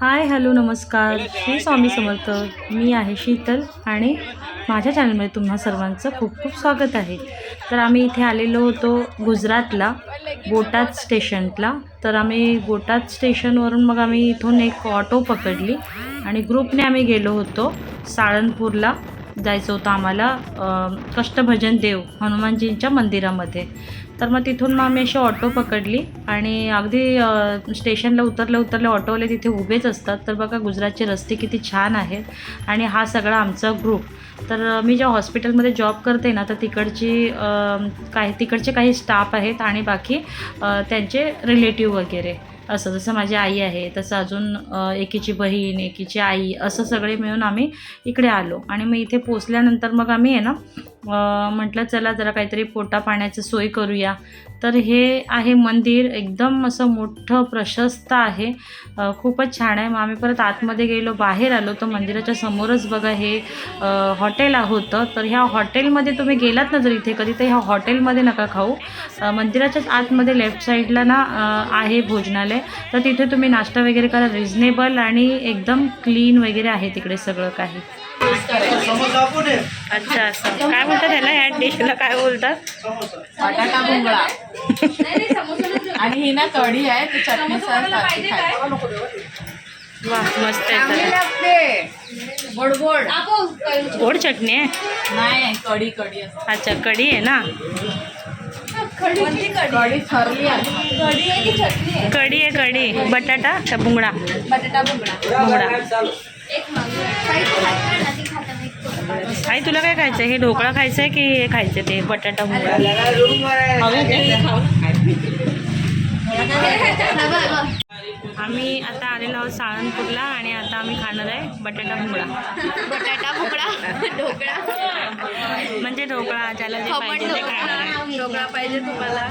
Hi hello नमस्कार. श्री स्वामी समर्थ. मी आहे शीतल आणि माझ्या चॅनलमध्ये तुम्हा सर्वांचं खूप खूप स्वागत आहे. तर आम्ही इथे आलेलो होतो गुजरातला बोटाद स्टेशनला. तर आम्ही बोटाद स्टेशनवरून मग आम्ही इथून एक ऑटो पकडली आणि ग्रुपने आम्ही गेलो होतो साळणपूरला. जायचं होतं आम्हाला कष्टभजन देव हनुमानजींच्या मंदिरामध्ये. तर मग तिथून मग आम्ही अशी ऑटो पकडली आणि अगदी स्टेशनला उतरले उतरले ऑटोवाले तिथे उभेच असतात. तर बघा गुजरातचे रस्ते किती छान आहेत आणि हा सगळा आमचा ग्रुप तर मी ज्या हॉस्पिटलमध्ये जॉब करते ना तर तिकडची काही तिकडचे काही स्टाफ आहेत आणि बाकी त्यांचे रिलेटिव्ह वगैरे. असं जसं माझी आई आहे तसं अजून एकीची बहीण एकीची आई असं सगळे मिळून आम्ही इकडे आलो. आणि मग इथे पोचल्यानंतर मग आम्ही आहे ना म्हटलं चला जरा काहीतरी पोटा पाण्याची सोय करूया. तर हे आहे मंदिर एकदम असं मोठं प्रशस्त आहे. खूपच छान आहे. मग आम्ही परत आतमध्ये गेलो बाहेर आलो. तर मंदिराच्या समोरच बघा हे हॉटेल होतं. तर ह्या हॉटेलमध्ये तुम्ही गेलात ना जर इथे कधी तर ह्या हॉटेलमध्ये नका खाऊ. मंदिराच्याच आतमध्ये लेफ्ट साईडला ना आहे भोजनालय. तर तिथे तुम्ही नाश्ता वगैरे करा. रिजनेबल आणि एकदम क्लीन वगैरे आहे तिकडे सगळं काही. अच्छा असं. काय म्हणतात त्याला या डिशला काय बोलतात? बटाटा भुंगळा आणि ही ना कढी आहे ती चटणी वा मस्त आहे तर. गोड गोड गोड चटणी आहे? नाही कढी कढी. अच्छा कढी आहे ना? कढी आहे. कढी आहे कढी बटाटा का बुंगडा बटाटा भुंगळा बुंगडा आई तुला काय खायचं आहे हे ढोकळा खायचं आहे की हे खायचं ते बटाटा आम्ही आता आलेलो आहोत साळणपूरला आणि आता आम्ही खाणार आहे बटाटा बुंगडा बटाटा भुकडा ढोकळा. म्हणजे ढोकळा ज्याला जे पाहिजे ते खाणार ढोकळा पाहिजे तुम्हाला.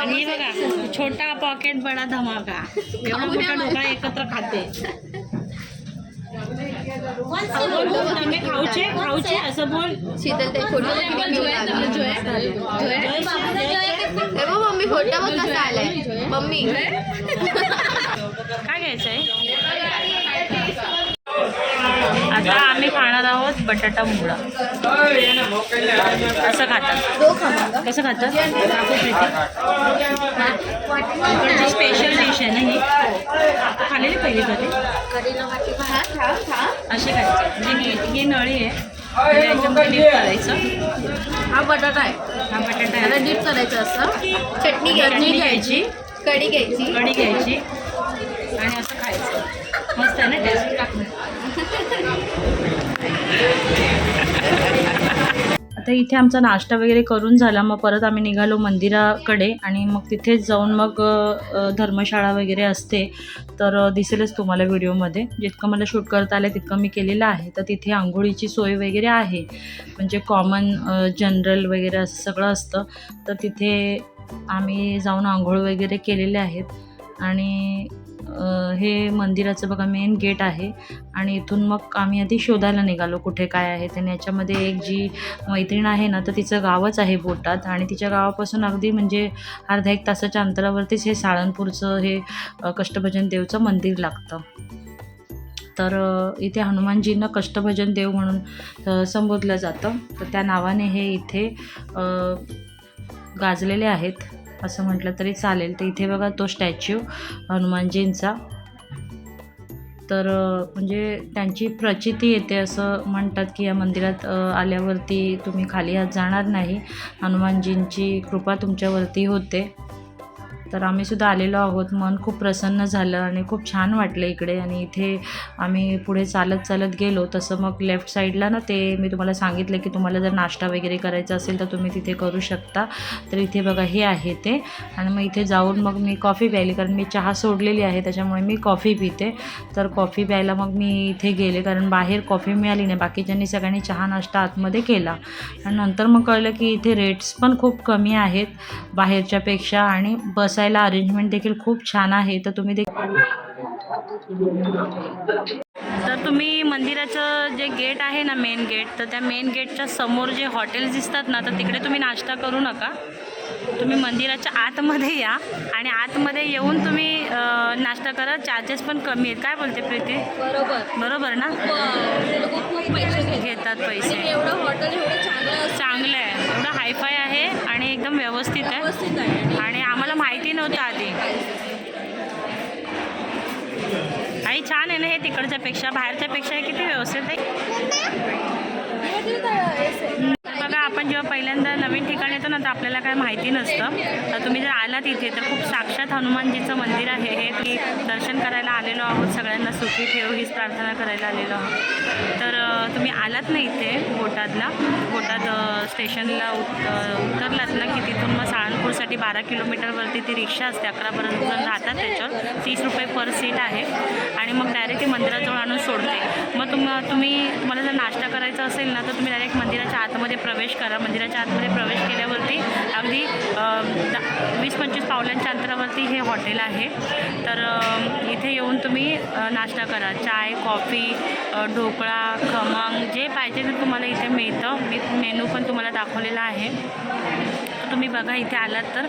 आणि बघा छोटा पॉकेट बडा धमाका. एवढा मोठा ढोकळा एकत्र खाते. असं बोल, खाऊचे शीतल ते फोटो मम्मी फोटो बघ कसा आलाय मम्मी काय घ्यायचं आहे आता आम्ही खाणार आहोत बटाटा मुंगडा असं खातात? कसं खातात? इकडची स्पेशल डिश आहे ना ही. खाल्लेली पहिली कधी? असे खायचे. म्हणजे ही नळी आहे. याच्यामध्ये करायचं. हा बटाटा आहे. हा बटाटा. डीप करायचं असतं चटणी चटणी घ्यायची. कढी घ्यायची. कढी घ्यायची. आणि असं खायचं. मस्त आहे ना? टेस्ट आता इथे आमचा नाश्ता वगैरे करून झाला. मग परत आम्ही निघालो मंदिराकडे आणि मग तिथेच जाऊन मग धर्मशाळा वगैरे असते. तर दिसेलच तुम्हाला व्हिडिओमध्ये. जितकं मला शूट करता आलं तितकं मी केलेलं आहे. तर तिथे आंघोळीची सोय वगैरे आहे. म्हणजे कॉमन जनरल वगैरे असं सगळं असतं. तर तिथे आम्ही जाऊन आंघोळ वगैरे केलेले आहेत. आणि हे मंदिराचं बघा मेन गेट आहे. आणि इथून मग आम्ही आधी शोधायला निघालो कुठे काय आहे आणि याच्यामध्ये एक जी मैत्रीण आहे ना तर तिचं गावच आहे बोटात. आणि तिच्या गावापासून अगदी म्हणजे अर्धा एक तासाच्या अंतरावरतीच हे साळणपूरचं हे कष्टभजन देवचं मंदिर लागतं. तर इथे हनुमानजींना कष्टभजन देव म्हणून संबोधलं जातं. तर त्या नावाने हे इथे गाजलेले आहेत. असं म्हटलं तरी चालेल. तर इथे बघा तो स्टॅच्यू हनुमानजींचा. तर म्हणजे त्यांची प्रचिती येते असं म्हणतात की या मंदिरात आल्यावरती तुम्ही खाली हात जाणार नाही. हनुमानजींची कृपा तुमच्यावरती होते. तर आम्हीसुद्धा आलेलो आहोत. मन खूप प्रसन्न झालं आणि खूप छान वाटलं इकडे आणि इथे आम्ही पुढे चालत चालत गेलो. तसं मग लेफ्ट साईडला ना ते मी तुम्हाला सांगितलं की तुम्हाला जर नाश्ता वगैरे करायचा असेल तर तुम्ही तिथे करू शकता. तर इथे बघा हे आहे ते. आणि मग इथे जाऊन मग मी कॉफी प्यायली कारण मी चहा सोडलेली आहे त्याच्यामुळे मी कॉफी पिते. तर कॉफी प्यायला मग मी इथे गेले कारण बाहेर कॉफी मिळाली नाही. बाकीच्यांनी सगळ्यांनी चहा नाश्ता आतमध्ये केला. आणि नंतर मग कळलं की इथे रेट्स पण खूप कमी आहेत बाहेरच्यापेक्षा आणि बस बसायला अरेंजमेंट देखील खूप छान आहे. तर तुम्ही देखील तर तुम्ही मंदिराचं जे गेट आहे ना मेन गेट तर त्या मेन गेटच्या समोर जे हॉटेल्स दिसतात ना तर तिकडे तुम्ही नाश्ता करू नका. तुम्ही मंदिराच्या आतमध्ये या आणि आतमध्ये येऊन तुम्ही नाश्ता करा. चार्जेस पण कमी आहेत. काय बोलते प्रीती? बरोबर. बरोबर ना? खूप पैसे घेतात. पैसे. एवढं हॉटेल एवढं चांगलं चांगलं आहे. एवढं हायफाय आहे आणि एकदम व्यवस्थित आहे. आणि आम्हाला माहिती नव्हतं आधी. आई छान आहे ना हे तिकडच्या पेक्षा बाहेरच्या पेक्षा हे किती व्यवस्थित आहे. आपण जेव्हा पहिल्यांदा नवीन ठिकाणी येतो ना तर आपल्याला काय माहिती नसतं. तर तुम्ही जर आलात इथे तर खूप साक्षात हनुमानजीचं मंदिर आहे. हे की दर्शन करायला आलेलो आहोत. सगळ्यांना सुखी ठेव हीच प्रार्थना करायला आलेलो आहोत. तर तुम्ही आलात ना इथे बोटातला. बोटात स्टेशनला उत उतरलात ना की तिथून मग साळणपूरसाठी बारा किलोमीटरवरती ती रिक्षा असते. अकरापर्यंत जण राहतात त्याच्यावर तीस रुपये पर सीट आहे. आणि मग डायरेक्ट ती मंदिराजवळ आणून सोडते. मग तुम तुम्ही तुम्हाला जर नाश्ता करायचा असेल ना तर तुम्ही डायरेक्ट मंदिराच्या आतमध्ये प्रवेश करा. मंदिराच्या आतमध्ये प्रवेश केल्यावरती अगदी वीस पंचवीस पावलांच्या अंतरावरती हे हॉटेल आहे. तर इथे येऊन तुम्ही नाश्ता करा. चाय कॉफी ढोकळा खमंग जे पाहिजे ते तुम्हाला इथे मिळतं. मी मेनू पण तुम्हाला दाखवलेला आहे. तर तुम्ही बघा इथे आलात तर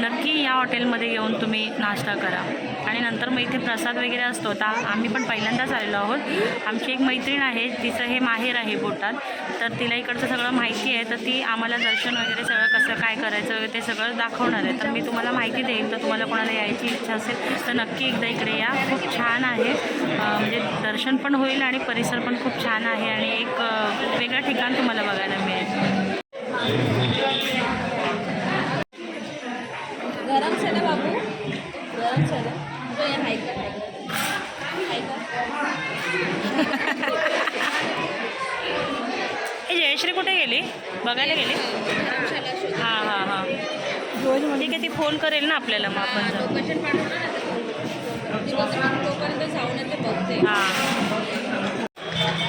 नक्की या हॉटेलमध्ये येऊन तुम्ही नाश्ता करा. आणि नंतर मग इथे प्रसाद वगैरे असतो. आता आम्ही पण पहिल्यांदाच आलेलो आहोत. आमची एक मैत्रीण आहे तिचं हे माहेर आहे बोटात. तर तिला इकडचं सगळं माहिती आहे. तर ती आम्हाला दर्शन वगैरे सगळं कसं काय करायचं वगैरे ते सगळं दाखवणार आहे. तर मी तुम्हाला माहिती देईन तर तुम्हाला कोणाला यायची इच्छा असेल तर नक्की एकदा इकडे या. खूप छान आहे. म्हणजे दर्शन पण होईल आणि परिसर पण खूप छान आहे. आणि एक वेगळं ठिकाण तुम्हाला बघायला मिळेल गरम से ना बाबू गरम से ना तो ये हाय कर हाय कर हे जयश्री कुठे गेली? बघायला गेली? हां हां हां. ठीक आहे ती फोन करेल ना आपल्याला मग आपण जाऊ. हां.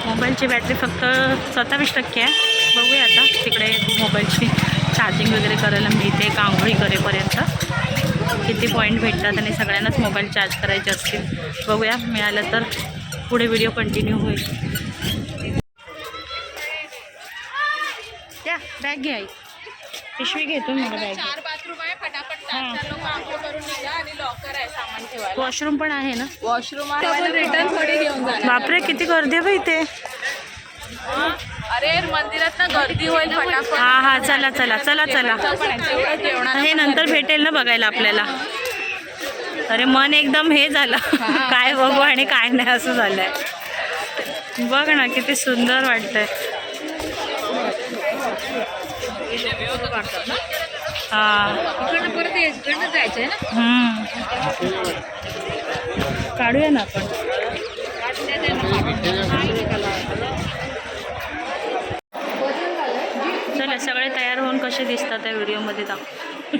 मोबाईलची बॅटरी फक्त सत्तावीस टक्के आहे. बघूया आता. तिकडे मोबाईलची चार्जिंग वगैरे करायला मिळते कांगोळी करेपर्यंत. किती पॉईंट भेटतात आणि सगळ्यांनाच मोबाईल चार्ज करायचे असतील. बघूया मिळालं तर पुढे व्हिडिओ कंटिन्यू होईल. बॅग घे आई पिशवी घेतो मला बॅग. चार बाथरूम आहे फटाफट. चार चार लोक आंघोळ करून निघा आणि लॉकर आहे सामान ठेवायला. वॉशरूम पण आहे ना? वॉशरूम आहे रिटर्न थोडी घेऊन जाणार. बापरे किती गर्दी आहे बाई इथे. अरे मंदिरात ना गर्दी होईल फटाफट. हा हा चला चला चला चला. हे नंतर भेटेल ना बघायला आपल्याला. अरे मन एकदम हे झालं. काय बघू आणि काय नाही असं झालंय. बघ ना किती सुंदर वाटतंय. हा. इकडनं परत यायचं इकडनं जायचं आहे ना? हम्म. काढूया ना आपण. चला सगळे तयार होऊन कसे दिसतात त्या व्हिडिओमध्ये दाखव.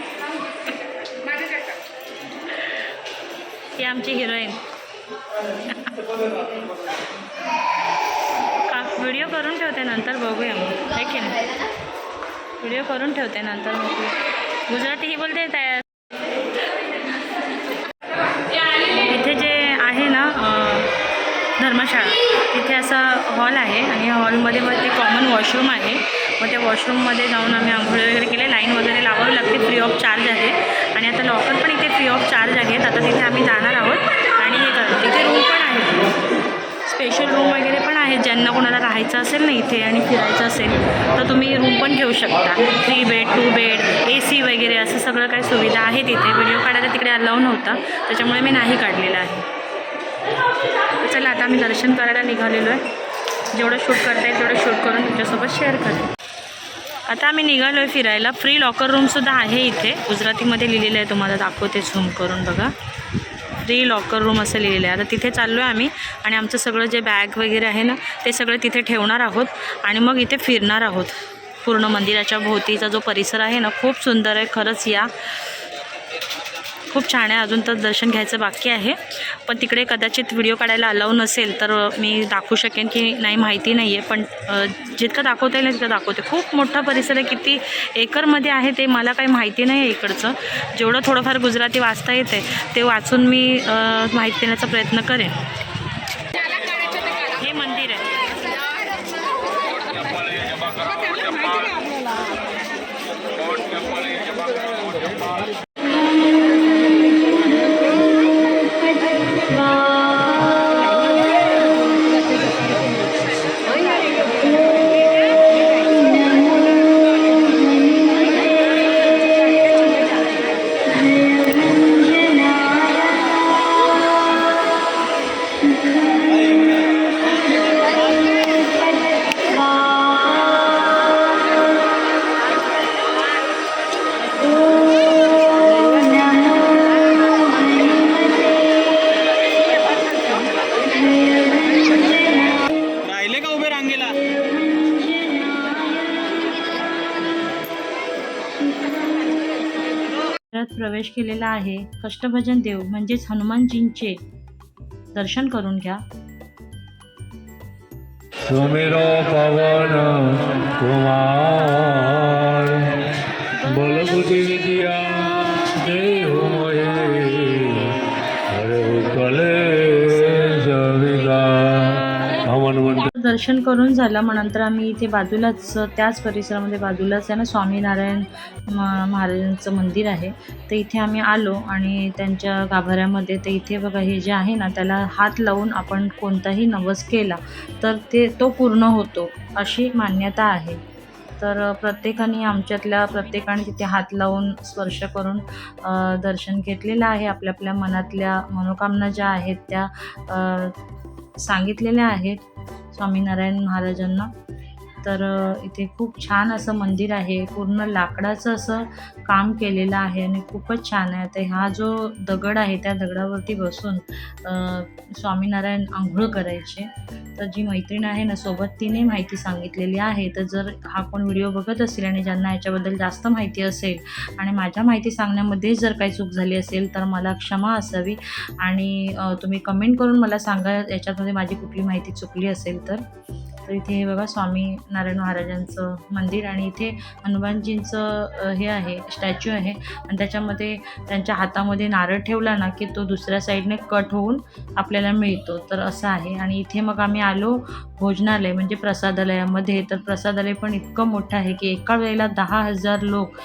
ही आमची हिरोईन. का व्हिडिओ करून ठेवते नंतर बघूया. मग आहे की नाही? व्हिडिओ करून ठेवते नंतर बघूया गुजराती ही बोलते तयार इथे जे आहे ना धर्मशाळा तिथे असा हॉल आहे आणि हॉलमध्ये मग ते कॉमन वॉशरूम आहे. मग त्या वॉशरूममध्ये जाऊन आम्ही आंघोळ वगैरे केले लाईन वगैरे लावावी लागते फ्री ऑफ चार्ज आहे. आणि आता लॉकर पण इथे फ्री ऑफ चार्ज आहेत. आता तिथे आम्ही जाणार आहोत आणि हे करतो तिथे रूम पण आहे. स्पेशल रूम वगैरे पण आहेत ज्यांना कोणाला राहायचं असेल ना इथे आणि फिरायचं असेल तर तुम्ही रूम पण घेऊ शकता. Three bed two bed A C वगैरे असं सगळं काही सुविधा आहे तिथे व्हिडिओ काढायला तिकडे अलाव नव्हता. त्याच्यामुळे मी नाही काढलेला आहे. चला आता आम्ही दर्शन करायला निघालेलो आहे. जेवढं शूट करता येईल तेवढं शूट करून तुमच्यासोबत शेअर करेन आता आम्ही निघालो आहे फिरायला फ्री लॉकर रूमसुद्धा आहे इथे. गुजरातीमध्ये लिहिलेलं आहे तुम्हाला दाखवते झूम करून बघा. फ्री लॉकर रूम असं लिहिलेलं आहे आता तिथे चाललो आहे आम्ही आणि आमचं सगळं जे बॅग वगैरे आहे ना ते सगळं तिथे ठेवणार आहोत आणि मग इथे फिरणार आहोत. पूर्ण मंदिराच्या भोवतीचा जो परिसर आहे ना खूप सुंदर आहे. खरंच या खूप छान आहे. अजून तर दर्शन घ्यायचं बाकी आहे. पण तिकडे कदाचित व्हिडिओ काढायला अलाव नसेल तर मी दाखवू शकेन की नाही माहिती नाही आहे पण जितकं दाखवता येईल तितकं दाखवते. खूप मोठा परिसर आहे. किती एकरमध्ये आहे ते मला काही माहिती नाही आहे इकडचं. जेवढं थोडंफार गुजराती वाचता येते ते वाचून मी माहिती देण्याचा प्रयत्न करेन. प्रवेश केलेला आहे. कष्टभजन देव म्हणजेच हनुमानजींचे दर्शन करून घ्या. सुमिरो पवन कुमार बलबुद्धि विद्या दर्शन करून झालं. मग नंतर आम्ही इथे बाजूलाच त्याच परिसरामध्ये बाजूलाच आहे ना स्वामीनारायण महाराजांचं मंदिर आहे. तर इथे आम्ही आलो आणि त्यांच्या गाभाऱ्यामध्ये तर इथे बघा हे जे आहे ना त्याला हात लावून आपण कोणताही नवस केला तर ते तो पूर्ण होतो अशी मान्यता आहे. तर प्रत्येकाने आमच्यातल्या प्रत्येकाने तिथे हात लावून स्पर्श करून दर्शन घेतलेलं आहे. आपल्या आपल्या मनातल्या मनोकामना ज्या आहेत त्या सांगितलेल्या आहेत. स्वामीनारायण महाराजांना तर इथे खूप छान असं मंदिर आहे. पूर्ण लाकडाचं असं काम केलेलं आहे आणि खूपच छान आहे. आता हा जो दगड आहे त्या दगडावरती बसून स्वामीनारायण आंघोळ करायचे. तर जी मैत्रीण आहे ना सोबत तिने माहिती सांगितलेली आहे. तर जर हा कोण व्हिडिओ बघत असेल आणि ज्यांना याच्याबद्दल जास्त माहिती असेल आणि माझ्या माहिती सांगण्यामध्ये जर काही चूक झाली असेल तर मला क्षमा असावी आणि तुम्ही कमेंट करून मला सांगा याच्यामध्ये माझी कुठली माहिती चुकली असेल तर. तर इथे हे बघा स्वामी नारायण महाराजांचं मंदिर आणि इथे हनुमानजींचं हे आहे स्टॅच्यू आहे. आणि त्याच्यामध्ये त्यांच्या हातामध्ये नारळ ठेवला ना की तो दुसऱ्या साईडने कट होऊन आपल्याला मिळतो. तर असं आहे. आणि इथे मग आम्ही आलो भोजनालय म्हणजे प्रसादालयामध्ये. तर प्रसादालय पण इतकं मोठं आहे की एका वेळेला दहा हजार लोक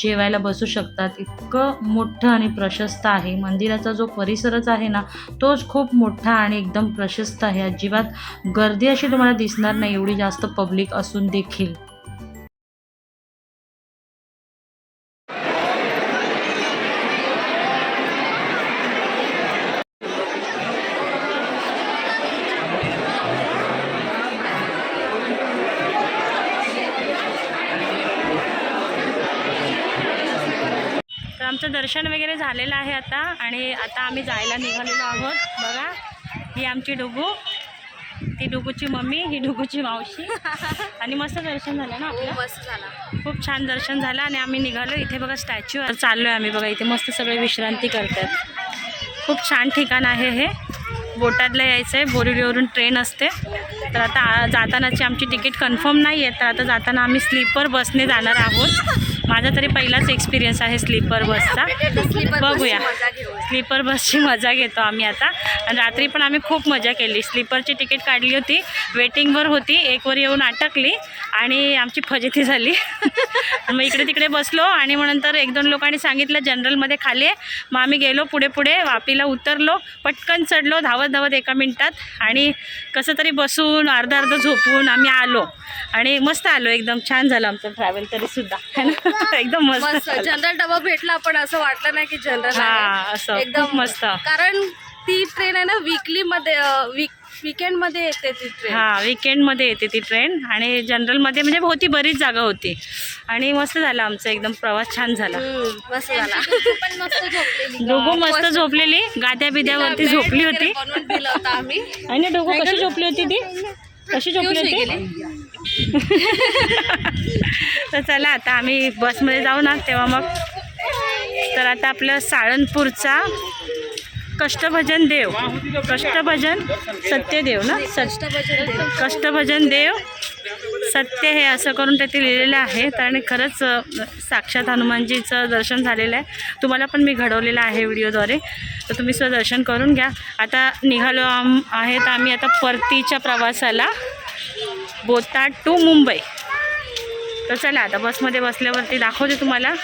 जेवायला बसू शकतात. इतकं मोठं आणि प्रशस्त आहे. मंदिराचा जो परिसरच आहे ना तोच खूप मोठा आणि एकदम प्रशस्त आहे. अजिबात गर्दी अशी तुम्हाला दिसणार नाही एवढी जास्त पब्लिक असून देखील. तर आमचं दर्शन वगैरे झालेलं आहे आता आणि आता आम्ही जायला निघालेलो आहोत. बघा ही आमची डुगू. ती डुगूची मम्मी ही डुगूची मावशी. आणि मस्त दर्शन झालं ना आपलं? मस्त झाला. खूप छान दर्शन झालं आणि आम्ही निघालो. इथे बघा स्टॅच्यू चाललो आहे आम्ही बघा. इथे मस्त सगळे विश्रांती करतात. खूप छान ठिकाण आहे हे. बोटातला यायचं आहे बोरिवलीवरून ट्रेन असते. तर आता जातानाची आमची तिकीट कन्फर्म नाही आहे तर आता जाताना आम्ही स्लीपर बसने जाणार आहोत. माझा तरी पहिलाच एक्सपिरियन्स आहे स्लीपर बसचा बघूया. स्लीपर बसची मजा घेतो आम्ही आता. आणि रात्री पण आम्ही खूप मजा केली. स्लीपरची तिकीट काढली होती. वेटिंगवर होती. एकवर येऊन अटकली. आणि आमची फजिती झाली. मग इकडे तिकडे बसलो. आणि मग नंतर एक दोन लोकांनी सांगितलं जनरलमध्ये खाली आहे. मग आम्ही गेलो पुढे पुढे. वापीला उतरलो. पटकन चढलो. धावत धावत एका मिनिटात. आणि कसं तरी बसून अर्धा अर्ध झोपून आम्ही आलो. आणि मस्त आलो. एकदम छान झालं आमचं ट्रॅव्हल तरीसुद्धा है ना? एकदम मस्त. जनरल डबा भेटला पण असं वाटलं नाही की जनरल हा असं. खूप मस्त. कारण ती ट्रेन आहे ना वीकली मध्ये वीक वीकेंडमध्ये येते ती ट्रेन हां विकेंडमध्ये येते ती ट्रेन आणि जनरलमध्ये म्हणजे होती बरीच जागा होती. आणि मस्त झालं आमचं एकदम प्रवास छान झाला. मस्त झाला. पण मस्त झोपलेली. डोगो मस्त झोपलेली. गाद्या बिद्यावरती झोपली होती. बनवून दिलं होतं आम्ही. आणि डोगो कशी झोपली होती ती? कशी झोपली होती? तर चला आता आम्ही बसमध्ये जाऊ ना तेव्हा मग. तर आता आपलं साळणपूरचा कष्टभजन देव. कष्टभजन सत्यदेव ना? सष्टभजन कष्टभजन देव. सत्य हे असं करून त्याचे लिहिलेलं आहे. तर आणि खरंच साक्षात हनुमानजीचं दर्शन झालेलं आहे. तुम्हाला पण मी घडवलेलं आहे व्हिडिओद्वारे. तर तुम्ही सुद्धा दर्शन करून घ्या. आता निघालो आम आहेत आम्ही आता परतीच्या प्रवासाला. बोता टू मुंबई. तर चला आता बसमध्ये बसल्यावरती दाखवते तुम्हाला.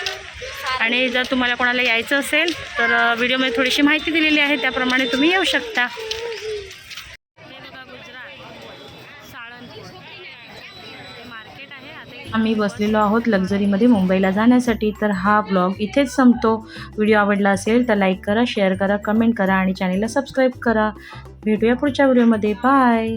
आणि जर तुम्हाला कोणाला यायचं असेल तर व्हिडिओमध्ये थोडीशी माहिती दिलेली आहे त्याप्रमाणे तुम्ही येऊ शकता. आम्ही बसलेलो आहोत लक्झरीमध्ये मुंबईला जाण्यासाठी. तर हा ब्लॉग इथेच संपतो. व्हिडिओ आवडला असेल तर लाईक करा शेअर करा कमेंट करा आणि चॅनेलला सबस्क्राईब करा. भेटूया पुढच्या व्हिडिओमध्ये. बाय